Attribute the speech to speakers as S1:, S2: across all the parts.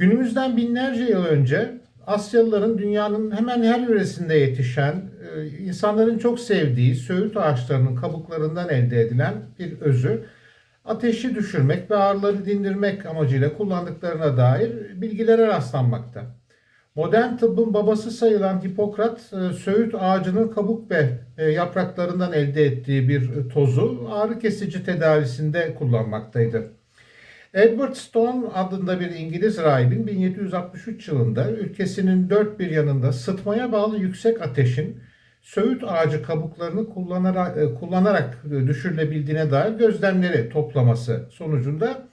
S1: Günümüzden binlerce yıl önce Asyalıların dünyanın hemen her yöresinde yetişen, e, insanların çok sevdiği söğüt ağaçlarının kabuklarından elde edilen bir özü ateşi düşürmek ve ağrıları dindirmek amacıyla kullandıklarına dair bilgilere rastlanmakta. Modern tıbbın babası sayılan Hipokrat, e, söğüt ağacının kabuk ve e, yapraklarından elde ettiği bir tozu ağrı kesici tedavisinde kullanmaktaydı. Edward Stone adında bir İngiliz rahibin 1763 yılında ülkesinin dört bir yanında sıtmaya bağlı yüksek ateşin söğüt ağacı kabuklarını kullanarak, e, kullanarak düşürülebildiğine dair gözlemleri toplaması sonucunda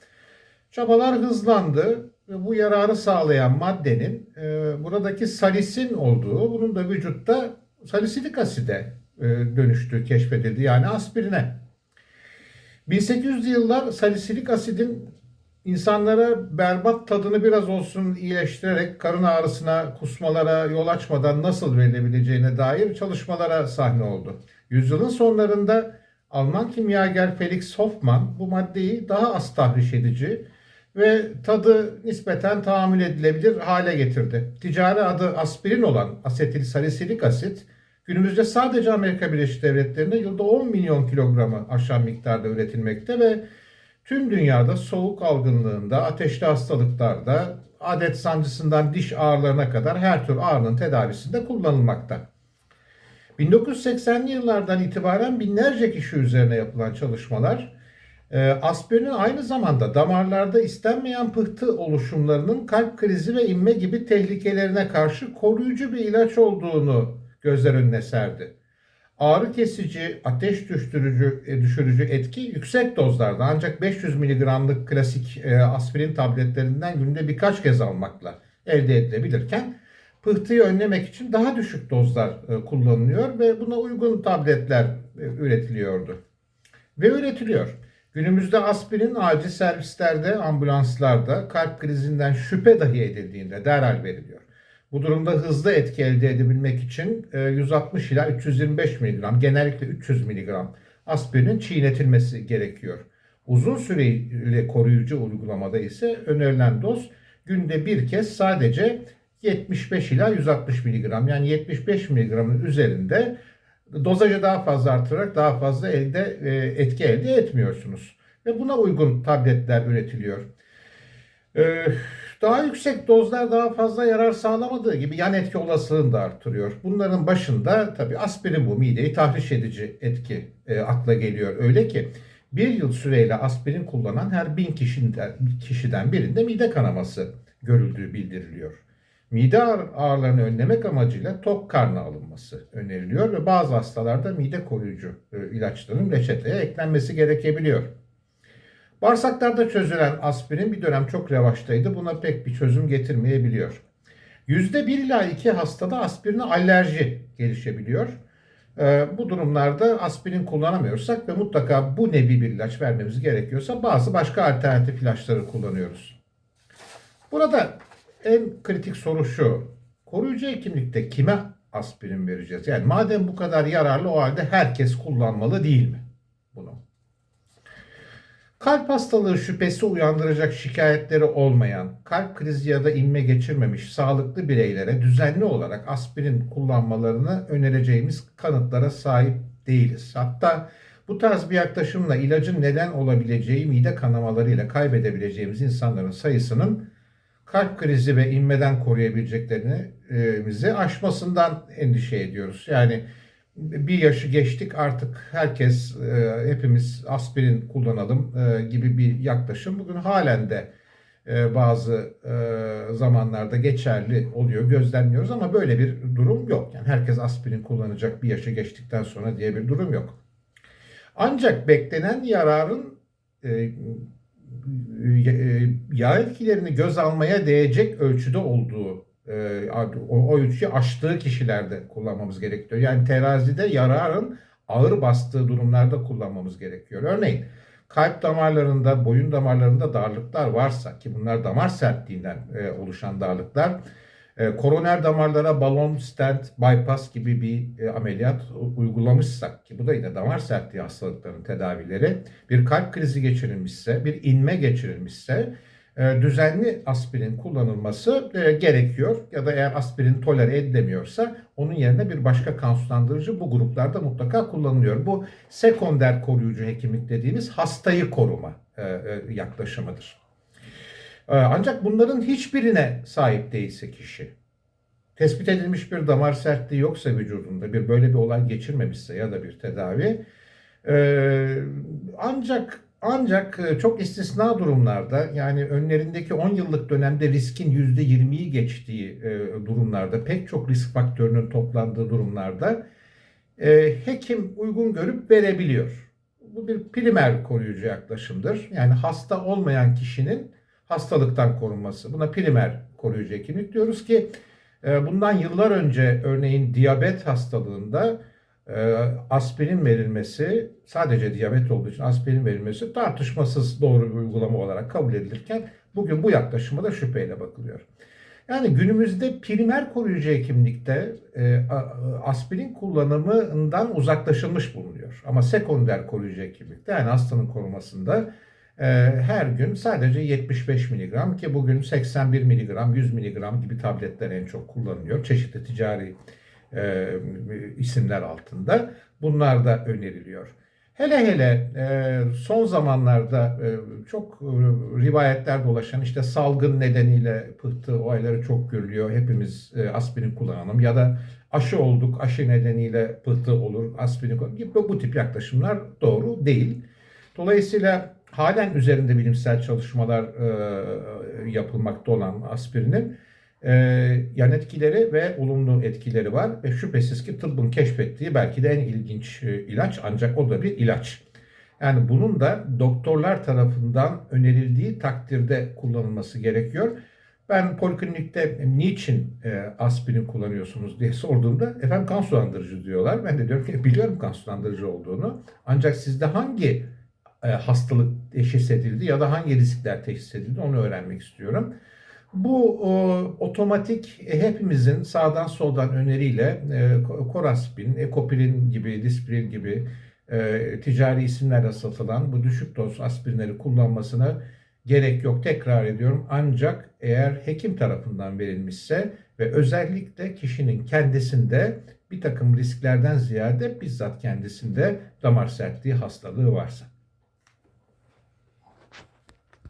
S1: çabalar hızlandı ve bu yararı sağlayan maddenin e, buradaki salisin olduğu, bunun da vücutta salisilik aside e, dönüştüğü keşfedildi yani aspirine. 1800'lü yıllar salisilik asidin insanlara berbat tadını biraz olsun iyileştirerek karın ağrısına, kusmalara yol açmadan nasıl verilebileceğine dair çalışmalara sahne oldu. Yüzyılın sonlarında Alman kimyager Felix Hoffmann bu maddeyi daha az tahriş edici ve tadı nispeten tahammül edilebilir hale getirdi. Ticari adı aspirin olan asetil salisilik asit günümüzde sadece Amerika Birleşik Devletleri'nde yılda 10 milyon kilogramı aşan miktarda üretilmekte ve tüm dünyada soğuk algınlığında, ateşli hastalıklarda, adet sancısından diş ağrılarına kadar her tür ağrının tedavisinde kullanılmakta. 1980'li yıllardan itibaren binlerce kişi üzerine yapılan çalışmalar e, aspirinin aynı zamanda damarlarda istenmeyen pıhtı oluşumlarının kalp krizi ve inme gibi tehlikelerine karşı koruyucu bir ilaç olduğunu gözler önüne serdi. Ağrı kesici, ateş düşürücü, e, düşürücü etki yüksek dozlarda ancak 500 mg'lık klasik e, aspirin tabletlerinden günde birkaç kez almakla elde edilebilirken pıhtıyı önlemek için daha düşük dozlar e, kullanılıyor ve buna uygun tabletler üretiliyordu. Ve üretiliyor. Günümüzde aspirin acil servislerde, ambulanslarda kalp krizinden şüphe dahi edildiğinde derhal veriliyor. Bu durumda hızlı etki elde edebilmek için 160 ila 325 mg, genellikle 300 mg aspirinin çiğnetilmesi gerekiyor. Uzun süreli koruyucu uygulamada ise önerilen doz günde bir kez sadece 75 ila 160 mg yani 75 mg'ın üzerinde dozajı daha fazla artırarak daha fazla elde etki elde etmiyorsunuz. Ve buna uygun tabletler üretiliyor. Daha yüksek dozlar daha fazla yarar sağlamadığı gibi yan etki olasılığını da artırıyor. Bunların başında tabi aspirin bu mideyi tahriş edici etki e, akla geliyor. Öyle ki bir yıl süreyle aspirin kullanan her bin kişiden, kişiden birinde mide kanaması görüldüğü bildiriliyor. Mide ağrılarını önlemek amacıyla tok karnı alınması öneriliyor ve bazı hastalarda mide koruyucu e, ilaçların reçeteye eklenmesi gerekebiliyor. Bağırsaklarda çözülen aspirin bir dönem çok revaçtaydı. Buna pek bir çözüm getirmeyebiliyor. %1 ila 2 hastada aspirine alerji gelişebiliyor. Ee, bu durumlarda aspirin kullanamıyorsak ve mutlaka bu nevi bir ilaç vermemiz gerekiyorsa bazı başka alternatif ilaçları kullanıyoruz. Burada en kritik soru şu. Koruyucu hekimlikte kime aspirin vereceğiz? Yani madem bu kadar yararlı o halde herkes kullanmalı değil mi bunu? Kalp hastalığı şüphesi uyandıracak şikayetleri olmayan, kalp krizi ya da inme geçirmemiş sağlıklı bireylere düzenli olarak aspirin kullanmalarını önereceğimiz kanıtlara sahip değiliz. Hatta bu tarz bir yaklaşımla ilacın neden olabileceği mide kanamalarıyla kaybedebileceğimiz insanların sayısının kalp krizi ve inmeden koruyabileceklerini aşmasından endişe ediyoruz. Yani bir yaşı geçtik artık herkes e, hepimiz aspirin kullanalım e, gibi bir yaklaşım bugün halen de e, bazı zamanlarda geçerli oluyor gözlemliyoruz ama böyle bir durum yok. Yani herkes aspirin kullanacak bir yaşı geçtikten sonra diye bir durum yok. Ancak beklenen yararın yağ etkilerini göz almaya değecek ölçüde olduğu e, o, o ölçüyü aştığı kişilerde kullanmamız gerekiyor. Yani terazide yararın ağır bastığı durumlarda kullanmamız gerekiyor. Örneğin kalp damarlarında, boyun damarlarında darlıklar varsa ki bunlar damar sertliğinden e, oluşan darlıklar, e, koroner damarlara balon, stent, bypass gibi bir e, ameliyat uygulamışsak ki bu da yine damar sertliği hastalıklarının tedavileri, bir kalp krizi geçirilmişse, bir inme geçirilmişse e, düzenli aspirin kullanılması e, gerekiyor. Ya da eğer aspirin tolere edilemiyorsa onun yerine bir başka kan sulandırıcı bu gruplarda mutlaka kullanılıyor. Bu sekonder koruyucu hekimlik dediğimiz hastayı koruma e, e, yaklaşımıdır. E, Ancak bunların hiçbirine sahip değilse kişi, tespit edilmiş bir damar sertliği yoksa vücudunda, bir böyle bir olay geçirmemişse ya da bir tedavi, e, ancak ancak e, çok istisna durumlarda yani önlerindeki 10 yıllık dönemde riskin %20'yi geçtiği e, durumlarda, pek çok risk faktörünün toplandığı durumlarda e, hekim uygun görüp verebiliyor. Bu bir primer koruyucu yaklaşımdır. Yani hasta olmayan kişinin hastalıktan korunması. Buna primer koruyucu hekimlik diyoruz ki bundan yıllar önce örneğin diyabet hastalığında aspirin verilmesi sadece diyabet olduğu için aspirin verilmesi tartışmasız doğru bir uygulama olarak kabul edilirken bugün bu yaklaşıma da şüpheyle bakılıyor. Yani günümüzde primer koruyucu hekimlikte e, aspirin kullanımından uzaklaşılmış bulunuyor. Ama sekonder koruyucu hekimlikte yani hastanın korumasında e, her gün sadece 75 miligram ki bugün 81 miligram, 100 miligram gibi tabletler en çok kullanılıyor. Çeşitli ticari e, isimler altında. Bunlar da öneriliyor. Hele hele e, son zamanlarda e, çok e, rivayetler dolaşan işte salgın nedeniyle pıhtı olayları çok görülüyor. Hepimiz e, aspirin kullanalım ya da aşı olduk aşı nedeniyle pıhtı olur aspirin gibi bu tip yaklaşımlar doğru değil. Dolayısıyla halen üzerinde bilimsel çalışmalar e, yapılmakta olan aspirinin e, yan etkileri ve olumlu etkileri var ve şüphesiz ki tıbbın keşfettiği belki de en ilginç e, ilaç ancak o da bir ilaç. Yani bunun da doktorlar tarafından önerildiği takdirde kullanılması gerekiyor. Ben poliklinikte niçin e, aspirin kullanıyorsunuz diye sorduğumda efendim kan sulandırıcı diyorlar. Ben de diyorum ki biliyorum kan sulandırıcı olduğunu. Ancak sizde hangi e, hastalık teşhis edildi ya da hangi riskler teşhis edildi onu öğrenmek istiyorum. Bu o, otomatik e, hepimizin sağdan soldan öneriyle e, Koraspin, Ekoprin gibi, Disprin gibi e, ticari isimlerle satılan bu düşük doz aspirinleri kullanmasına gerek yok. Tekrar ediyorum ancak eğer hekim tarafından verilmişse ve özellikle kişinin kendisinde bir takım risklerden ziyade bizzat kendisinde damar sertliği hastalığı varsa.